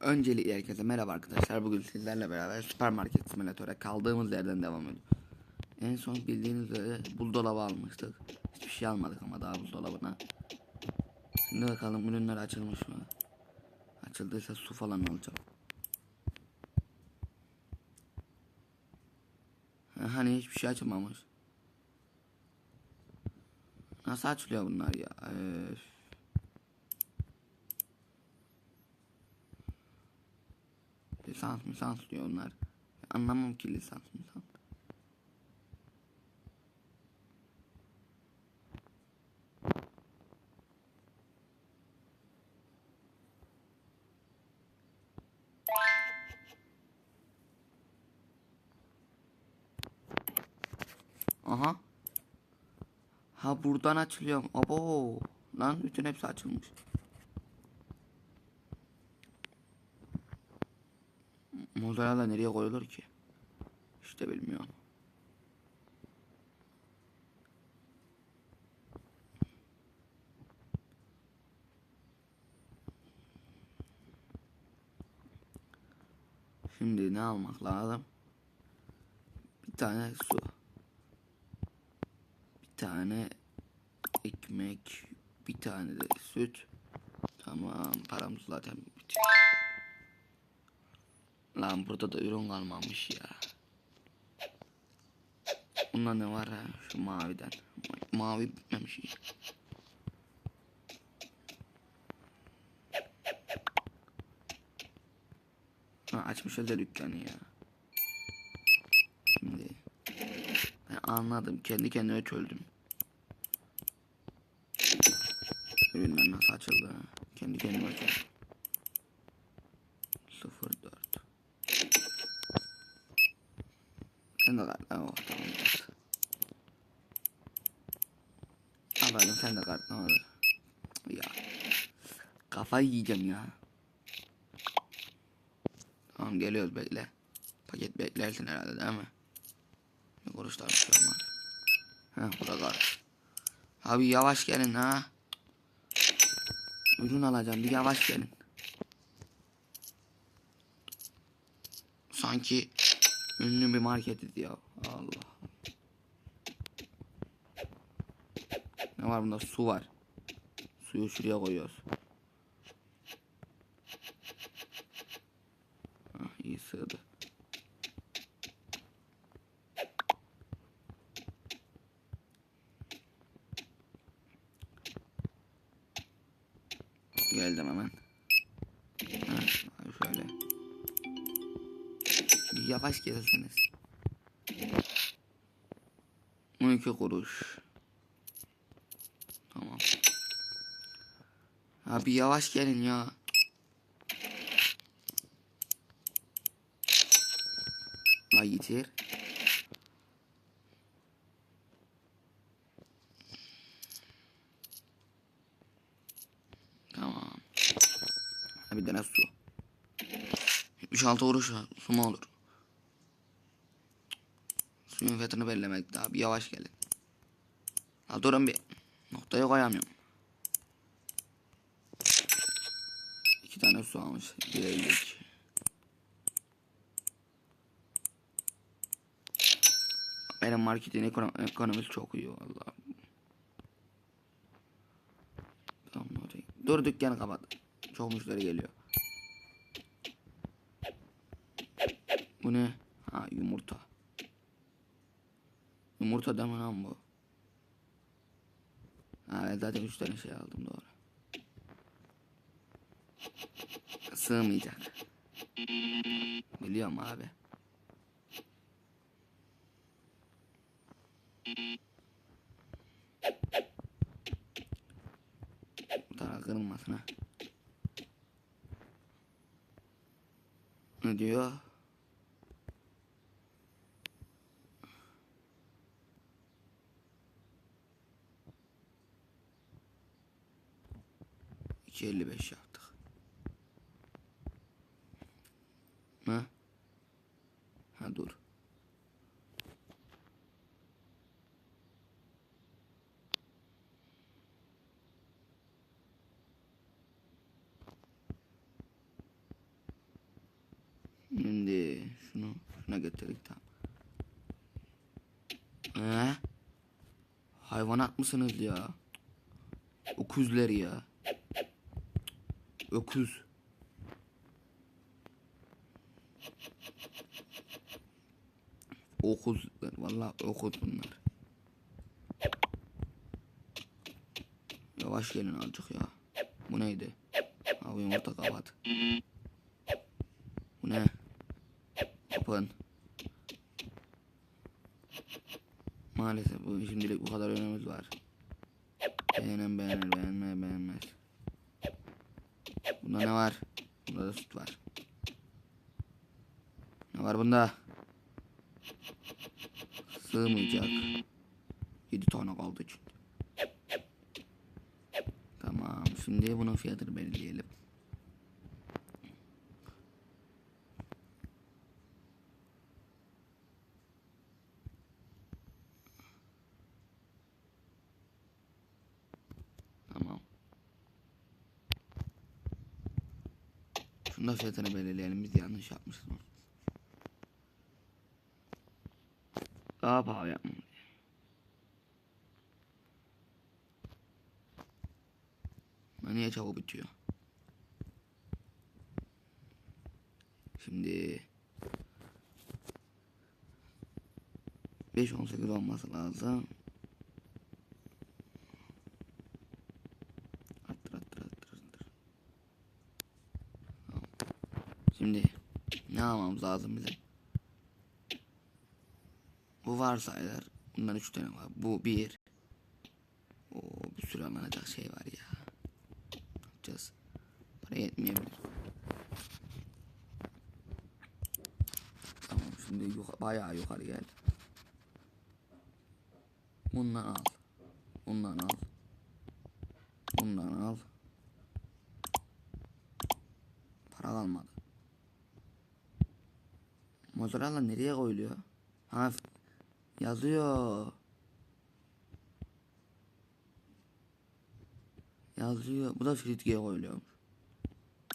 Öncelikle herkese merhaba arkadaşlar. Bugün sizlerle beraber süpermarket simülatöre kaldığımız yerden devam ediyoruz. En son bildiğiniz üzere buzdolabı almıştık. Hiçbir şey almadık ama daha buzdolabına. Şimdi bakalım ürünler açılmış mı? Açıldıysa su falan. Ha, Hani hiçbir şey açılmamış. Nasıl açılıyor bunlar ya? Öf. Lisans misans diyor onlar. Anlamam ki lisans misans. Aha. Ha buradan açılıyor. Abo. Lan bütün hepsi açılmış. Mozzarella nereye koyulur ki? İşte bilmiyorum. Şimdi ne almak lazım? Bir tane su. Bir tane ekmek. Bir tane de süt. Tamam paramız zaten bitiyor. Lan burada da ürün kalmamış ya. Bunda ne var ha? Şu maviden. Ma- Mavi bitmemiş. hiç. Ha, açmış özel dükkanı ya. Şimdi. Ben anladım. Kendi kendime çözdüm. Ürünler nasıl açıldı? Kendi kendime çözdüm. Kartla oh tamam. Aferin sen de kart olur. Ya. Kafayı yiyeceğim ya. Tamam geliyoruz bekle. Paket beklersin herhalde değil mi? Ne kuruşlar bir şey. Heh bu da kart. Abi yavaş gelin ha. Ürün alacağım bir yavaş gelin. Sanki ünlü bir marketiz ya. Allah. Ne var bunda? Su var. Suyu şuraya koyuyoruz. Ah, iyi sığdı. Geldim hemen. Ha, şöyle. Yavaş gelseniz. 12 kuruş. Tamam. Abi yavaş gelin ya. La yitir. Tamam. Bir tane su. 76 kuruş su mu olur? Suyun fiyatını belirlemek daha bir yavaş gelin. Ha durun bir. Noktaya koyamıyorum. İki tane su almış. Bir ellik. Benim marketin ekonom ekonomisi çok iyi valla. Dur dükkanı kapat. Çok müşteri geliyor. Bu ne? Ha yumurta. Yumurta da mı lan bu? Ha zaten üç tane şey aldım doğru. Sığmayacak. Biliyorum abi. Bu tarafa kırılmasın ha. Ne diyor? 2.55 yaptık. Ha? Ha dur. Şimdi şunu şuna getirdik tamam. Ee? Hayvanat mısınız ya? Okuzler ya. Öküz. Okuzlar. Vallahi okuz bunlar. Yavaş gelin azıcık ya. Bu neydi? Ha bu yumurta kapat. Bu ne? Open. Maalesef bu şimdilik bu kadar önümüz var. Beğenen beğenir, beğenme. Bunda ne var? Bunda da süt var. Ne var bunda? Sığmayacak. 7 tane kaldı içinde. Tamam. Şimdi bunun fiyatını belirleyelim. Tamam. Da fiyatını belirleyelim. Biz yanlış yapmışız. onu. Daha pahalı yapmam. Niye çabuk bitiyor? Şimdi 5 18 olması lazım. Ne almamız lazım bize? Bu varsa eğer bundan 3 tane var. Bu bir. O bir sürü alınacak şey var ya. Ne yapacağız? Para yetmeyebilir. Tamam şimdi yuka, bayağı yukarı gel. Bundan al. Bundan al. Bundan al. Para kalmadı. Mozzarella nereye koyuluyor? Ha yazıyor. Yazıyor. Bu da fritkiye koyuluyormuş.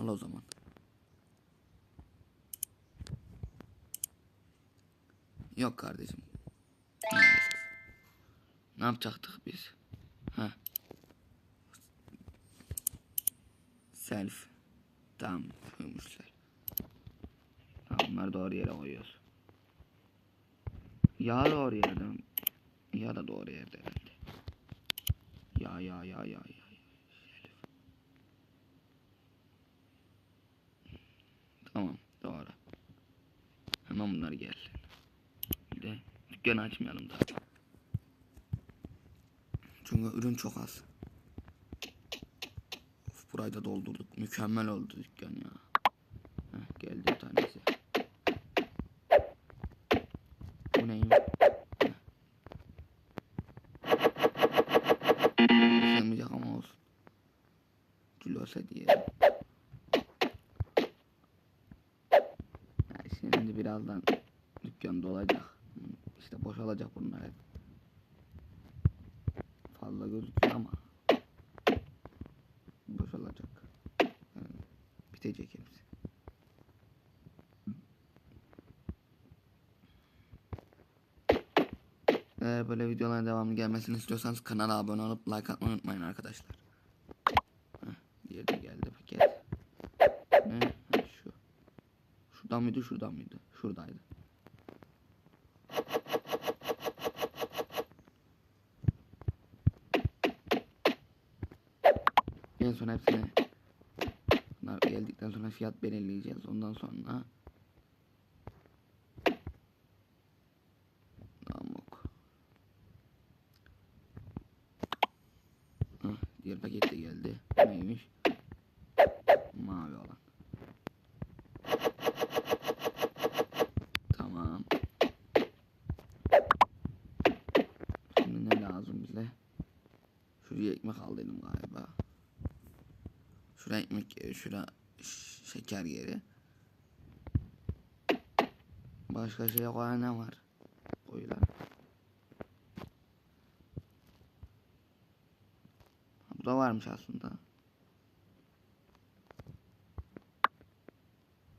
Al o zaman. Yok kardeşim. Ne yapacaktık biz? Ha. Self. Tamam. Koymuşlar. Bunları doğru yere koyuyoruz. Yağ doğru yerde? Ya da doğru yerde herhalde. Ya ya ya ya ya. ya. Tamam doğru. Hemen bunlar gel. Bir de dükkanı açmayalım daha. Çünkü ürün çok az. Of, burayı da doldurduk. Mükemmel oldu dükkan ya. Heh, geldi bir tanesi. Külose diye. Ya şimdi birazdan dükkan dolacak. İşte boşalacak bunlar hep. Fazla gözüküyor ama boşalacak. Yani bitecek hepsi. Eğer böyle videoların devamlı gelmesini istiyorsanız kanala abone olup like atmayı unutmayın arkadaşlar. Heh, diğeri de geldi paket. Ne? Ha, şu. Şuradan mıydı şuradan mıydı? Şuradaydı. En son hepsini bunlar geldikten sonra fiyat belirleyeceğiz. Ondan sonra Amok. Hah, diğer paket de geldi. Neymiş? Mavi olan. Tamam. Şimdi ne lazım bize? Şuraya ekmek aldıydım galiba. Şuraya ekmek yeri, şura ş- şeker yeri. Başka şey koyan ne var? Koyular. Bu da varmış aslında.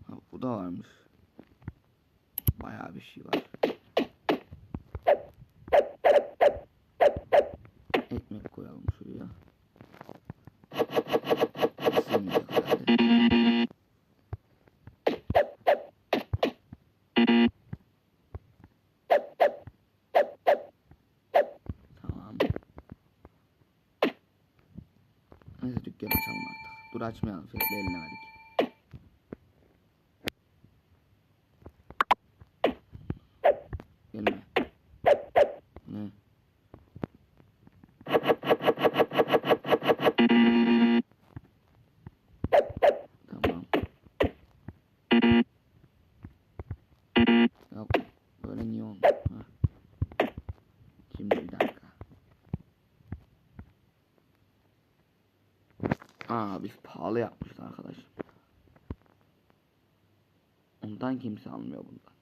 Ha, bu da varmış. Bayağı bir şey var. Dükkanı açalım artık. Dur açmayalım fiyatı belirlemedik. Aa biz pahalı yapmışız arkadaşım. Ondan kimse almıyor bundan.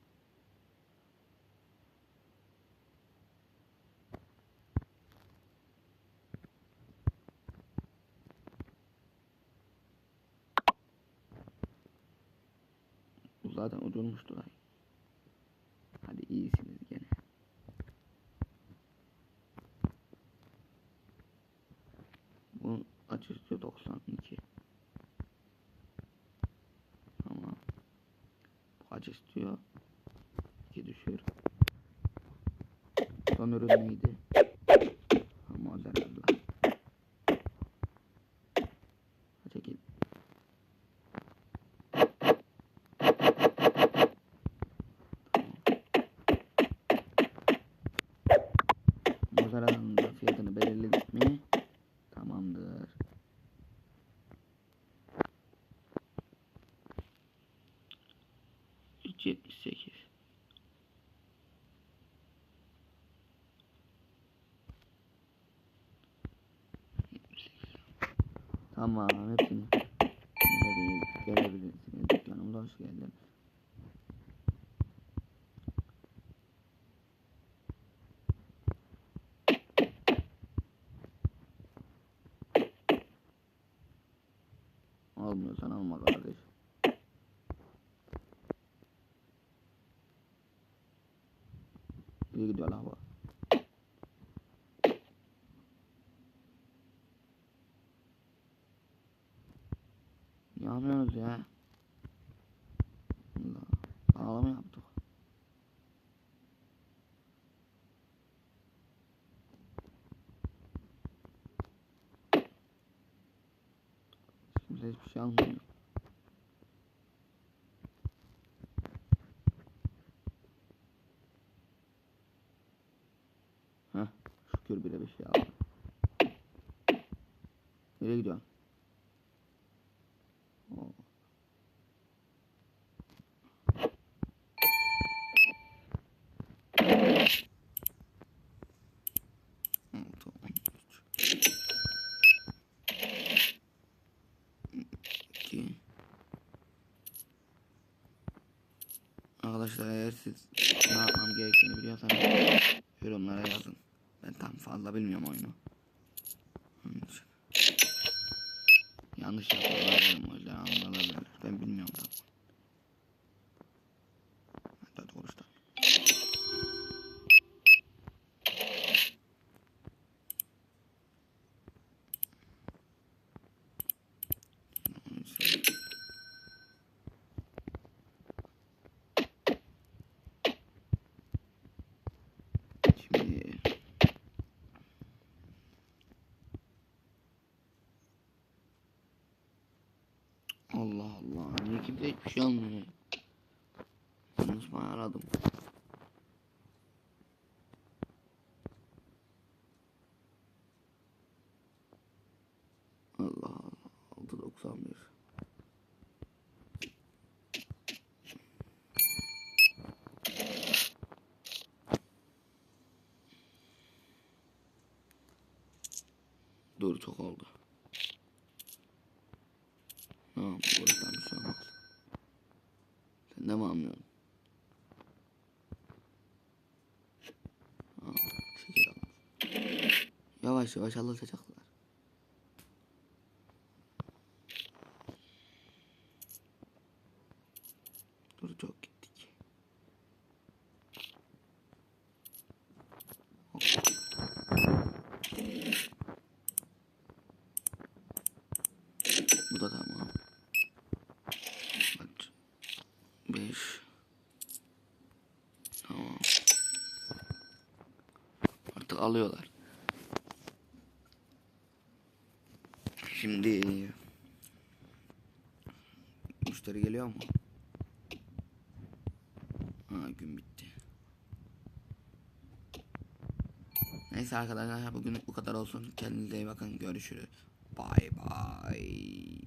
Bu zaten ucunmuştur ay. Açı istiyor 92. Tamam. Bu kaç istiyor? 2 düşür. Son ürün neydi? Mozzarella. Çekil. Mozzarella'nın fiyatını belirledik Tamam hepsini dinlediğiniz gelebilirsiniz. Dükkanımda hoş geldiniz. Almıyorsan alma kardeş. İyi gidiyor lan bu. Ne yapıyorsunuz ya? Allah. Ağlama yaptık. Kimse hiçbir şey almıyor. Heh, şükür bile bir şey aldı. Nereye gidiyorsun? Oo. Altı, on üç. İki. Arkadaşlar eğer siz ne yapmam gerektiğini biliyorsanız yorumlara yazın. Ben tam fazla bilmiyorum oyunu. Yanlış yapıyorlar o yüzden anlamalar Ben bilmiyorum tam. Hatta doğrusu Onun için- Şimdi Allah Allah. Kimse hiçbir şey almıyor? Yalnız ben aradım. Allah Allah. 691. Dur çok oldu. Tamam, buradan bir şey olmaz. Sen de mi almıyorsun? Aa, şeker almış. Yavaş yavaş alışacaklar. 5 Tamam. Artık alıyorlar. Şimdi müşteri geliyor mu? Ha gün bitti. Neyse arkadaşlar bugünlük bu kadar olsun. Kendinize iyi bakın. Görüşürüz. Bye bye.